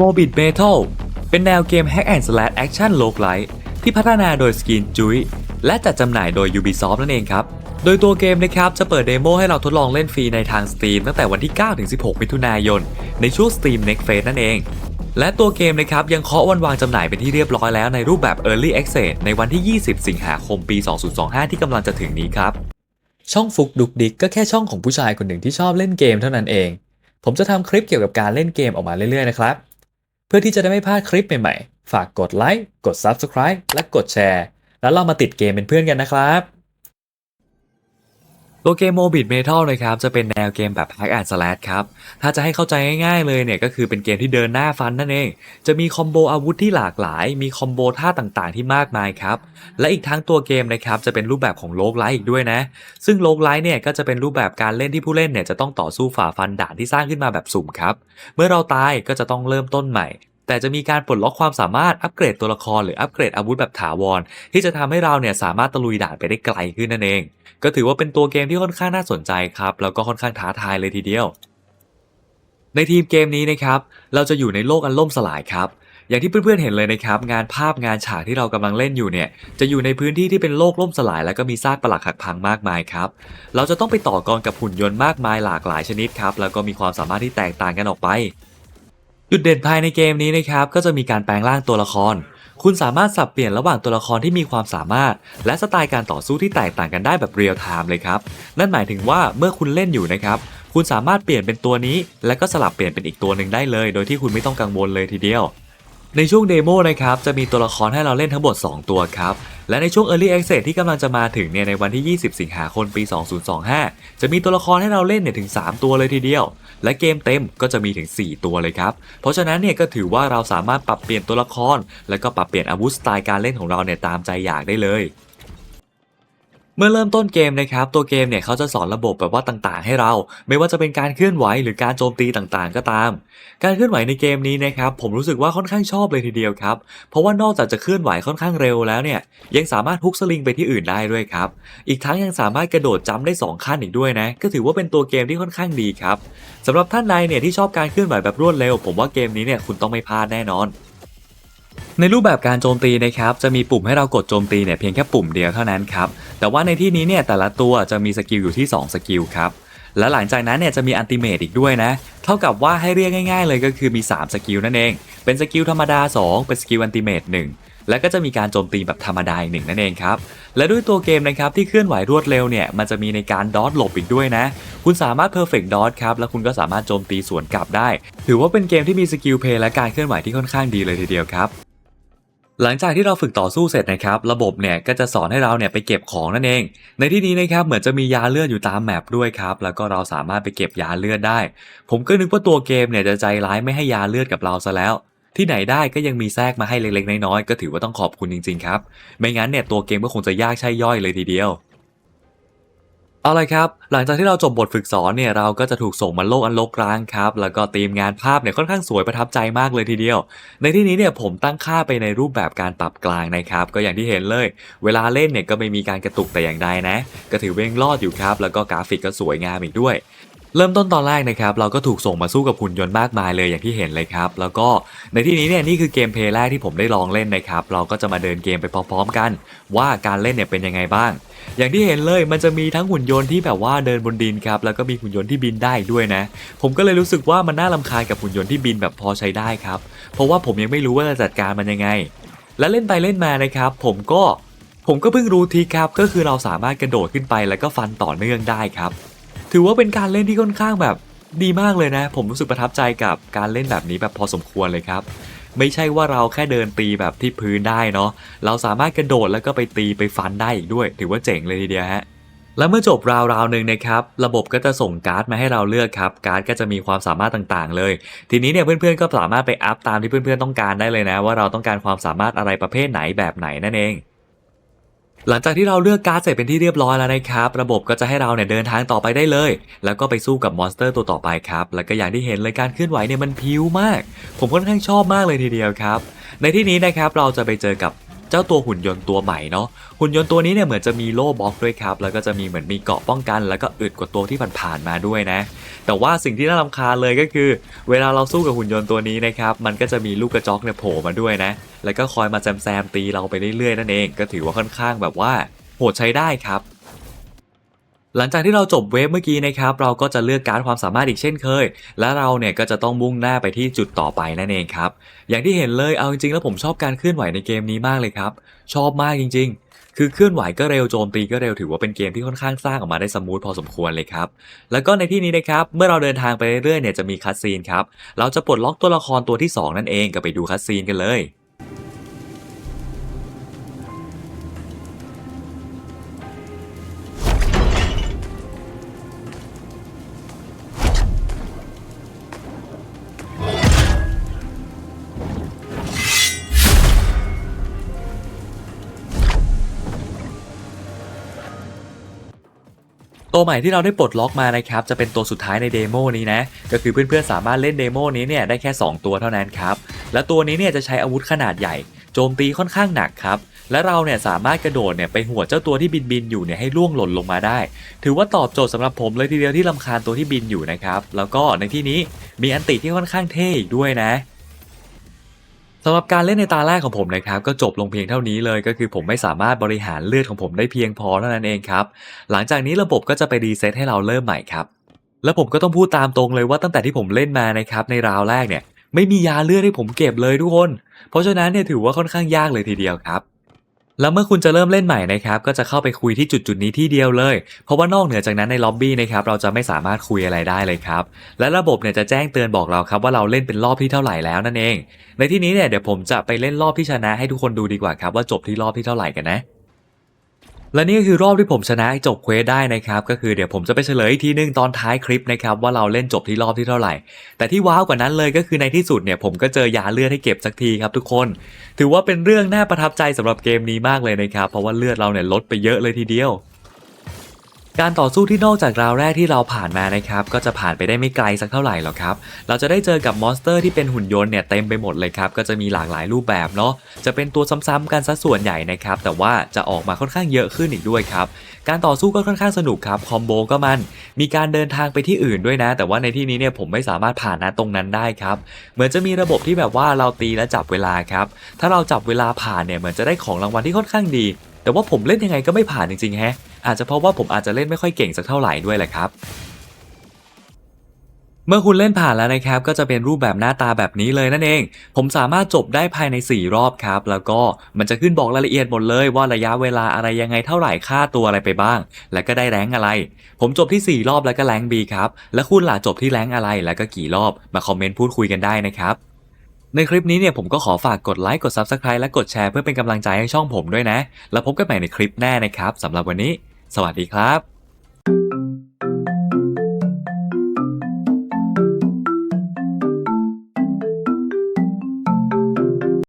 m o b i d Metal เป็นแนวเกม Hack and Slash Action Roguelite ที่พัฒนาโดย Skin Juice และจัดจำหน่ายโดย Ubisoft นั่นเองครับ โดยตัวเกมนะครับ จะเปิดเดโมให้เราทดลองเล่นฟรีในทาง Steam ตั้งแต่วันที่ 9-16 มิถุนายน ในช่วง Steam Next Phase นั่นเอง และตัวเกมนะครับ ยังเคาะวันวางจำหน่ายเป็นที่เรียบร้อยแล้วในรูปแบบ Early Access ในวันที่ 20 สิงหาคมปี 2025 ที่กำลังจะถึงนี้ครับ ช่องฟุกดุกดิกก็แค่ช่องของผู้ชายคนหนึ่งที่ชอบเล่นเกมเท่านั้นเอง ผมจะทำคลิปเกี่ยวกับการเล่นเกมออกมาเรื่อยๆนะครับ เพื่อที่จะได้ไม่พลาดคลิปใหม่ๆ ฝากกดไลค์ กด Subscribe และกดแชร์ แล้วเรามาติดเกมเป็นเพื่อนกันนะครับ ตัวเกม Morbid Metal นะครับจะเป็นแนวเกมแบบ Hack and Slash ครับถ้าจะให้เข้าใจง่ายๆเลยเนี่ยก็คือเป็นเกมที่เดินหน้าฟันนั่นเอง จะมีคอมโบอาวุธที่หลากหลาย มีคอมโบท่าต่างๆที่มากมายครับ และอีกทั้งตัวเกมนะครับจะเป็นรูปแบบของโลกไลท์อีกด้วยนะ ซึ่งโลกไลท์เนี่ยก็จะเป็นรูปแบบการเล่นที่ผู้เล่นเนี่ยจะต้องต่อสู้ฝ่าฟันด่านที่สร้างขึ้นมาแบบสุ่มครับ เมื่อเราตายก็จะต้องเริ่มต้นใหม่ แต่จะมีการปลดล็อกความสามารถอัปเกรดตัวละครหรืออัปเกรดอาวุธแบบถาวร ที่จะทำให้เราเนี่ยสามารถตะลุยด่านไปได้ไกลขึ้นนั่นเอง ก็ถือว่าเป็นตัวเกมที่ค่อนข้างน่าสนใจครับแล้วก็ค่อนข้างท้าทายเลยทีเดียว ในทีมเกมนี้นะครับเราจะอยู่ในโลกอันล่มสลายครับอย่างที่เพื่อนๆเห็นเลยนะครับงานภาพงานฉากที่เรากำลังเล่นอยู่เนี่ยจะอยู่ในพื้นที่ที่เป็นโลกล่มสลาย แล้วก็มีซากปรักหักพังมากมายครับเราจะต้องไปต่อกรกับหุ่นยนต์มากมายหลากหลายชนิดครับแล้วก็มีความสามารถที่แตกต่างกันออกไป จุดเด่นภายในเกมนี้นะครับก็จะมีการแปลงร่างตัวละคร คุณสามารถสับเปลี่ยนระหว่างตัวละครที่มีความสามารถ และสไตล์การต่อสู้ที่แตกต่างกันได้แบบเรียลไทม์เลยครับ นั่นหมายถึงว่าเมื่อคุณเล่นอยู่นะครับ คุณสามารถเปลี่ยนเป็นตัวนี้ และก็สลับเปลี่ยนเป็นอีกตัวหนึ่งได้เลย โดยที่คุณไม่ต้องกังวลเลยทีเดียว ในช่วงเดโมนะครับจะมีตัวละครให้เราเล่นทั้งหมด 2 ตัวครับ และในช่วง Early Access ที่กำลังจะมาถึงเนี่ยในวันที่ 20 สิงหาคมปี 2025 จะมีตัวละครให้เราเล่นเนี่ยถึง 3 ตัวเลยทีเดียว และเกมเต็มก็จะมีถึง 4 ตัวเลยครับ เพราะฉะนั้นเนี่ยก็ถือว่าเราสามารถปรับเปลี่ยนตัวละคร และก็ปรับเปลี่ยนอาวุธสไตล์การเล่นของเราเนี่ยตามใจอยากได้เลย เมื่อเริ่มต้นเกมนะครับตัวเกมเนี่ยเขาจะสอนระบบแบบว่าต่างๆ ให้เรา ไม่ว่าจะเป็นการเคลื่อนไหวหรือการโจมตีต่างๆ ก็ตาม การเคลื่อนไหวในเกมนี้นะครับผมรู้สึกว่าค่อนข้างชอบเลยทีเดียวครับเพราะว่านอกจากจะเคลื่อนไหวค่อนข้างเร็วแล้วเนี่ยยังสามารถฮุกสลิงไปที่อื่นได้ด้วยครับอีกทั้งยังสามารถกระโดดจัมป์ได้ 2 ขั้นอีกด้วยนะก็ถือว่าเป็นตัวเกมที่ค่อนข้างดีครับสำหรับท่านใดเนี่ยที่ชอบการเคลื่อนไหวแบบรวดเร็ว ผมว่าเกมนี้เนี่ยคุณต้องไม่พลาดแน่นอน ในรูปแบบการโจมตีนะครับจะมีปุ่มให้เรากดโจมตีเนี่ยเพียงแค่ปุ่มเดียวเท่านั้นครับแต่ว่าในที่นี้เนี่ยแต่ละตัวจะมีสกิลอยู่ที่ 2 สกิลครับและหลังจากนั้นเนี่ยจะมีอันติเมตอีกด้วยนะ เท่ากับว่าให้เรียกง่ายๆเลยก็คือมี 3 สกิลนั่นเอง เป็นสกิลธรรมดา 2 เป็นสกิลอันติเมต1 และก็จะมีการโจมตีแบบธรรมดาอีกหนึ่งนั่นเองครับ และด้วยตัวเกมนะครับที่เคลื่อนไหวรวดเร็วเนี่ยมันจะมีในการดอทหลบอีกด้วยนะ คุณสามารถ perfect dodge ครับแล้วคุณก็สามารถโจมตีสวนกลับได้ ถือว่าเป็นเกมที่มีสกิลเพลย์และการเคลื่อนไหวที่ค่อนข้างดีเลยทีเดียวครับหลังจากที่เราฝึกต่อสู้เสร็จนะครับ ระบบเนี่ยก็จะสอนให้เราเนี่ยไปเก็บของนั่นเอง ในที่นี้นะครับเหมือนจะมียาเลือดอยู่ตามแมปด้วยครับ แล้วก็เราสามารถไปเก็บยาเลือดได้ ผมก็นึกว่าตัวเกมเนี่ยจะใจร้ายไม่ให้ยาเลือดกับเราซะแล้ว ที่ไหนได้ก็ยังมีแทรกมาให้เล็กๆ น้อยๆ ก็ถือว่าต้องขอบคุณจริง ๆ ครับ ไม่งั้นเนี่ยตัวเกมก็คงจะยากใช่ย่อยเลยทีเดียว เอาเลยครับ หลังจากที่เราจบบทฝึกสอนเนี่ยเราก็จะถูกส่งมาโลกอันลกร้างครับ แล้วก็ทีมงานภาพเนี่ยค่อนข้างสวยประทับใจมากเลยทีเดียว ในที่นี้เนี่ยผมตั้งค่าไปในรูปแบบการปรับกลางนะครับ ก็อย่างที่เห็นเลย เวลาเล่นเนี่ยก็ไม่มีการกระตุกแต่อย่างใดนะ ก็ถือเว่งรอดอยู่ครับ แล้วก็กราฟิกก็สวยงามอีกด้วย เริ่มต้นตอนแรกนะครับเราก็ถูกส่งมาสู้กับหุ่นยนต์มากมายเลยอย่างที่เห็นเลยครับ แล้วก็ในที่นี้เนี่ยนี่คือเกมเพลย์แรกที่ผมได้ลองเล่นนะครับ เราก็จะมาเดินเกมไปพร้อมๆกัน ว่าการเล่นเนี่ยเป็นยังไงบ้าง อย่างที่เห็นเลยมันจะมีทั้งหุ่นยนต์ที่แบบว่าเดินบนดินครับแล้วก็มีหุ่นยนต์ที่บินได้ด้วยนะ ผมก็เลยรู้สึกว่ามันน่ารำคาญกับหุ่นยนต์ที่บินแบบพอใช้ได้ครับ เพราะว่าผมยังไม่รู้ว่าจะจัดการมันยังไง และเล่นไปเล่นมานะครับ ผมก็ผมก็เพิ่งรู้ทีครับก็คือเราสามารถกระโดดขึ้นไปแล้วก็ฟันต่อเนื่องได้ครับ ถือว่าเป็นการเล่นที่ค่อนข้างแบบดีมากเลยนะ ผมรู้สึกประทับใจกับการเล่นแบบนี้แบบพอสมควรเลยครับ ไม่ใช่ว่าเราแค่เดินตีแบบที่พื้นได้เนาะเราสามารถกระโดดแล้วก็ไปตีไปฟันได้อีกด้วย ถือว่าเจ๋งเลยทีเดียวฮะแล้วเมื่อจบราวราวหนึ่งนะครับ ระบบก็จะส่งการ์ดมาให้เราเลือกครับ การ์ดก็จะมีความสามารถต่างๆ เลย ทีนี้เนี่ยเพื่อนๆก็สามารถไปอัพตามที่เพื่อนๆต้องการได้เลยนะ ว่าเราต้องการความสามารถอะไรประเภทไหนแบบไหนนั่นเอง หลังจากที่เราเลือกการ์ดเสร็จเป็นที่เรียบร้อยแล้วนะครับ ระบบก็จะให้เราเนี่ยเดินทางต่อไปได้เลย แล้วก็ไปสู้กับมอนสเตอร์ตัวต่อไปครับ แล้วก็อย่างที่เห็นเลยการเคลื่อนไหวเนี่ยมันพิ้วมาก ผมค่อนข้างชอบมากเลยทีเดียวครับ ในที่นี้นะครับเราจะไปเจอกับ เจ้าตัวหุ่นยนต์ตัวใหม่เนาะหุ่นยนต์ตัวนี้เนี่ยเหมือนจะมีโล่บล็อกด้วยครับแล้วก็จะมีเหมือนมีเกาะป้องกัน แล้วก็อึดกว่าตัวที่ผ่านๆมาด้วยนะ แต่ว่าสิ่งที่น่าลำคาญเลยก็คือ เวลาเราสู้กับหุ่นยนต์ตัวนี้นะครับมันก็จะมีลูกกระจอกเนี่ยโผล่มาด้วยนะ แล้วก็คอยมาแซมๆตีเราไปเรื่อยๆนั่นเอง ก็ถือว่าค่อนข้างแบบว่าโหดใช้ได้ครับ หลังจากที่เราจบเวฟเมื่อกี้นะครับเราก็จะเลือกการดความสามารถอีกเช่นเคย และเราเนี่ยก็จะต้องมุ่งหน้าไปที่จุดต่อไปนั่นเองครับ อย่างที่เห็นเลยเอาจริงๆ แล้วผมชอบการเคลื่อนไหวในเกมนี้มากเลยครับ ชอบมากจริง ๆ คือเคลื่อนไหวก็เร็วโจมตีก็เร็วถือว่าเป็นเกมที่ค่อนข้างสร้างออกมาได้สมูทพอสมควรเลยครับ แล้วก็ในที่นี้นะครับเมื่อเราเดินทางไปเรื่อยๆเนี่ยจะมีคัสซีนครับเราจะปลดล็อกตัวละครตัวที่สองนั่นเองก็ไปดูคัสซีนกันเลย ตัวใหม่ที่เราได้ปลดล็อกมานะครับจะเป็นตัวสุดท้ายในเดโมนี้นะก็คือเพื่อนๆสามารถเล่นเดโมนี้เนี่ยได้แค่ 2 ตัวเท่านั้นครับและตัวนี้เนี่ยจะใช้อาวุธขนาดใหญ่ โจมตีค่อนข้างหนักครับและเราเนี่ยสามารถกระโดดเนี่ยไปหัวเจ้าตัวที่บินบินอยู่เนี่ยให้ล่วงหล่นลงมาได้ ถือว่าตอบโจทย์สำหรับผมเลยทีเดียวที่ลำคาญตัวที่บินอยู่นะครับแล้วก็ในที่นี้มีอันติที่ค่อนข้างเท่อีกด้วยนะ สำหรับการเล่นในตาแรกของผมนะครับก็จบลงเพียงเท่านี้เลย ก็คือผมไม่สามารถบริหารเลือดของผมได้เพียงพอเท่านั้นเองครับหลังจากนี้ระบบก็จะไปรีเซ็ตให้เราเริ่มใหม่ครับแล้วผมก็ต้องพูดตามตรงเลยว่าตั้งแต่ที่ผมเล่นมานะครับในราวแรกเนี่ยไม่มียาเลือดให้ผมเก็บเลยทุกคน เพราะฉะนั้นเนี่ยถือว่าค่อนข้างยากเลยทีเดียวครับ แล้วเมื่อคุณจะเริ่มเล่นใหม่นะครับก็จะเข้าไปคุยที่จุดจุดนี้ที่เดียวเลย เพราะว่านอกเหนือจากนั้นในล็อบบี้นะครับเราจะไม่สามารถคุยอะไรได้เลยครับและระบบเนี่ยจะแจ้งเตือนบอกเราครับว่าเราเล่นเป็นรอบที่เท่าไหร่แล้วนั่นเอง ในที่นี้เนี่ยเดี๋ยวผมจะไปเล่นรอบที่ชนะให้ทุกคนดูดีกว่าครับว่าจบที่รอบที่เท่าไหร่กันนะ และนี่ก็คือรอบที่ผมชนะจบเควสได้นะครับ ก็คือเดี๋ยวผมจะไปเฉลยอีกทีนึงตอนท้ายคลิปนะครับ ว่าเราเล่นจบที่รอบที่เท่าไหร่ แต่ที่ว้าวกว่านั้นเลยก็คือในที่สุดเนี่ยผมก็เจอยาเลือดให้เก็บสักทีครับทุกคน ถือว่าเป็นเรื่องน่าประทับใจสำหรับเกมนี้มากเลยนะครับ เพราะว่าเลือดเราเนี่ยลดไปเยอะเลยทีเดียว การต่อสู้ที่นอกจากราวแรกที่เราผ่านมานะครับ ก็จะผ่านไปได้ไม่ไกลสักเท่าไหร่หรอกครับ เราจะได้เจอกับมอนสเตอร์ที่เป็นหุ่นยนต์เนี่ยเต็มไปหมดเลยครับ ก็จะมีหลากหลายรูปแบบเนาะ จะเป็นตัวซ้ำๆกันซะส่วนใหญ่นะครับ แต่ว่าจะออกมาค่อนข้างเยอะขึ้นอีกด้วยครับ การต่อสู้ก็ค่อนข้างสนุกครับ คอมโบก็มัน มีการเดินทางไปที่อื่นด้วยนะ แต่ว่าในที่นี้เนี่ยผมไม่สามารถผ่านนะตรงนั้นได้ครับ เหมือนจะมีระบบที่แบบว่าเราตีและจับเวลาครับ ถ้าเราจับเวลาผ่านเนี่ยเหมือนจะได้ของรางวัลที่ค่อนข้างดี แต่ว่าผมเล่นยังไงก็ไม่ผ่านจริงๆแฮะ อาจจะเพราะว่าผมอาจจะเล่นไม่ค่อยเก่งสักเท่าไหร่ด้วยแหละครับ เมื่อคุณเล่นผ่านแล้วนะครับ ก็จะเป็นรูปแบบหน้าตาแบบนี้เลยนั่นเอง ผมสามารถจบได้ภายใน 4 รอบครับ แล้วก็มันจะขึ้นบอกรายละเอียดหมดเลย ว่าระยะเวลาอะไรยังไงเท่าไหร่ค่าตัวอะไรไปบ้าง แล้วก็ได้แรงอะไร ผมจบที่ 4 รอบแล้วก็แรงค์ B ครับ แล้วคุณล่ะจบที่แรงอะไร แล้วก็กี่รอบ มาคอมเมนต์พูดคุยกันได้นะครับในคลิปนี้เนี่ยผมก็ขอฝากกดไลค์กด Subscribe และกดแชร์เพื่อเป็นกำลังใจให้ช่องผมด้วยนะ แล้วพบกันใหม่ในคลิปหน้านะครับสำหรับวันนี้ สวัสดีครับ